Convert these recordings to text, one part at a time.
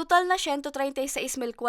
Total na 136,419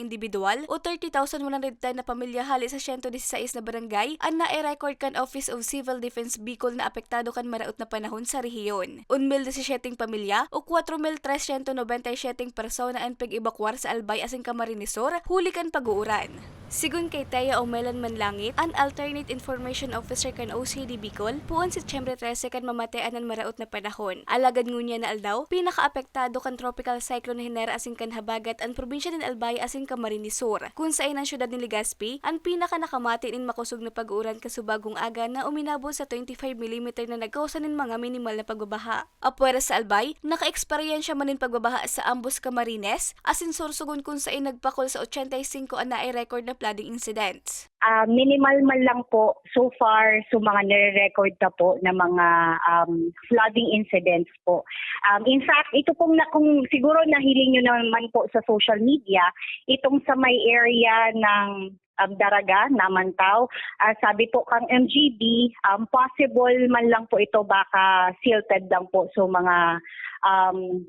individual o 30,110 na pamilya hali sa 116 na barangay ang na-record kan Office of Civil Defense Bicol na apektado kan maraot na panahon sa rehiyon. 1,017 pamilya o 4,397 persona ang pag-ebakwar sa Albay asing Camarinesor huli kan pag-uuran. Sigun kay Taya Omelan Manlangit, an alternate information officer kan OCD Bicol, puon September 13 kan mamatayan ng maraot na panahon. Alagad ngunya na aldaw, pinakaapektado kan tropical cyclone na hinera asing kan habagat ang probinsya ng Albay asing Camarinesor. Kung sa inang syudad ni Legazpi, ang pinaka nakamati nin makusog na pag-uuran kasubagong aga na uminabot sa 25 mm na nagkausan nin mga minimal na pagbabaha. Apwera sa Albay, naka-eksperyensya man nin pagbabaha sa ambos Camarines, asin sursugon kung sa nagpakol sa 85 ang na-record na flooding incidents. Ah, minimal man lang po so far so mga nire-record na po na mga um, flooding incidents po. Um, in fact, ito pong na, kung siguro nahiling nyo naman po sa social media, itong sa may area ng um, Daraga, Namantaw, ah, sabi po kang MGB, um, possible man lang po ito baka silted lang po so mga um,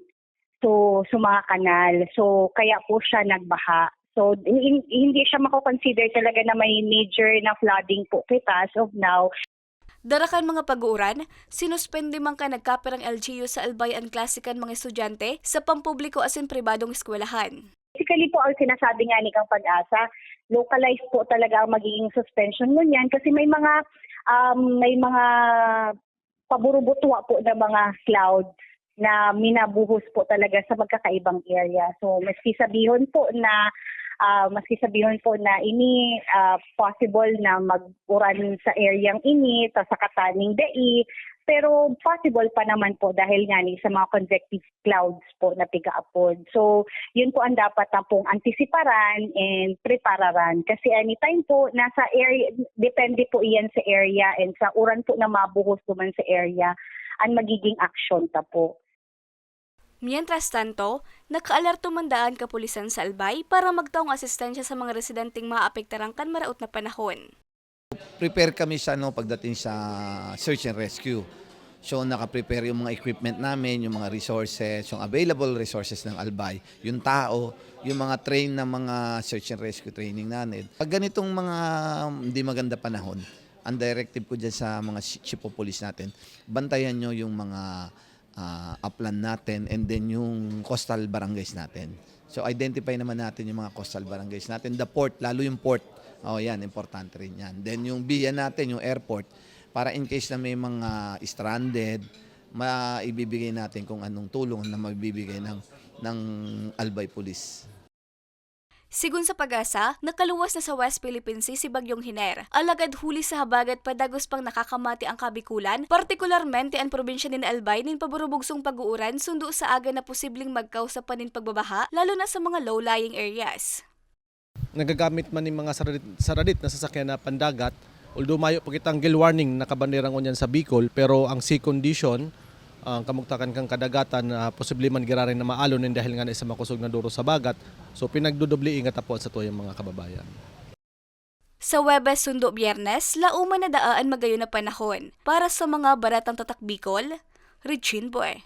so, so mga kanal. So kaya po siya nagbaha. So hin- hindi siya mako-consider talaga na may major na flooding po kita as of now. Darakan mga pag-uuran, sinuspende man ka nagkaperang LGU sa Albayan klasikan mga estudyante sa pampubliko asin pribadong eskwelahan. Basically po ang sinasabi nga ni Kang Pag-asa, localized po talaga ang magiging suspension nun yan kasi may mga um, may mga paburubutwa po na mga clouds na minabuhos po talaga sa magkakaibang area. So maski sabihin po na ah, maski sabihin po na ini ah, possible na mag-uran sa areang ini sa kataning dai pero possible pa naman po dahil nga ni sa mga convective clouds po na piga-apod. So, yun po ang dapat na pong antisiparan and prepararan. Kasi anytime po, nasa area, depende po iyan sa area and sa uran po na mabuhos po man sa area, ang magiging action ta po. Mientras tanto, nakaalerto mandaan kapulisan sa Albay para magtaong asistensya sa mga residenteng maapektarang kan maraot na panahon. prepare kami sa ano pagdating sa search and rescue. So naka-prepare yung mga equipment namin, yung mga resources, yung available resources ng Albay, yung tao, yung mga train na mga search and rescue training namin. Pag ganitong mga hindi maganda panahon, ang directive ko dyan sa mga chi- chief of police natin, bantayan nyo yung mga ah, upland natin and then yung coastal barangays natin. So identify naman natin yung mga coastal barangays natin. The port, lalo yung port, Oh, yan, importante rin yan. Then yung BIA natin, yung airport, para in case na may mga stranded, maibibigay natin kung anong tulong na mabibigay ng, ng Albay Police. Sigun sa pag-asa, nakaluwas na sa West Philippine Sea si Bagyong Hiner. Alagad huli sa habagat padagos pang nakakamati ang kabikulan, partikularmente ang probinsya ni Albay nin paburubugsong pag-uuran sundo sa aga na posibleng magkausa pa nin pagbabaha, lalo na sa mga low-lying areas. nagagamit man ng mga saradit, saradit na sasakyan na pandagat. Although mayo pa kitang gill warning nakabanderang unyan sa Bicol, pero ang sea condition, ang kamugtakan kang kadagatan na posible man girarin na maalon dahil nga na sa makusog na duro sa bagat. So pinagdudubli ingat po sa tuyang mga kababayan. Sa Webes sundo Biyernes, lauman na daan magayon na panahon. Para sa mga baratang tatak Bicol, Richin Boy.